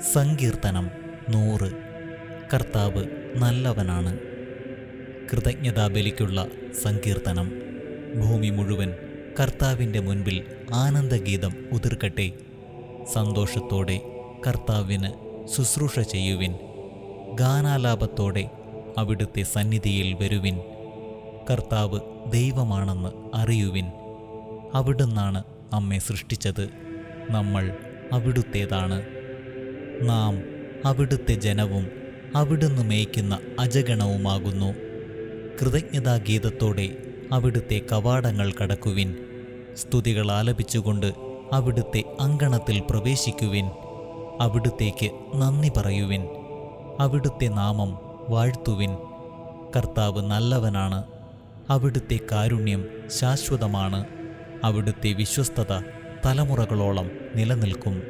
സങ്കീർത്തനം നൂറ്. കർത്താവ് നല്ലവനാണ്. കൃതജ്ഞതാബലിക്കുള്ള സങ്കീർത്തനം. ഭൂമി മുഴുവൻ കർത്താവിന്റെ മുൻപിൽ ആനന്ദഗീതം ഉതിർക്കട്ടെ. സന്തോഷത്തോടെ കർത്താവിന് ശുശ്രൂഷ ചെയ്യുവിൻ. ഗാനാലാപത്തോടെ അവിടുത്തെ സന്നിധിയിൽ വരുവിൻ. കർത്താവ് ദൈവമാണെന്ന് അറിയുവിൻ. അവിടുന്നാണ് നമ്മെ സൃഷ്ടിച്ചത്. നമ്മൾ അവിടുത്തേതാണ്. നാം അവിടുത്തെ ജനവും അവിടുന്ന് മേയ്ക്കുന്ന അജഗണവുമാകുന്നു. കൃതജ്ഞതാഗീതത്തോടെ അവിടുത്തെ കവാടങ്ങൾ കടക്കുവിൻ. സ്തുതികൾ ആലപിച്ചുകൊണ്ട് അവിടുത്തെ അങ്കണത്തിൽ പ്രവേശിക്കുവിൻ. അവിടുത്തേക്ക് നന്ദി പറയുവിൻ. അവിടുത്തെ നാമം വാഴ്ത്തുവിൻ. കർത്താവ് നല്ലവനാണ്. അവിടുത്തെ കാരുണ്യം ശാശ്വതമാണ്. അവിടുത്തെ വിശ്വസ്തത തലമുറകളോളം നിലനിൽക്കും.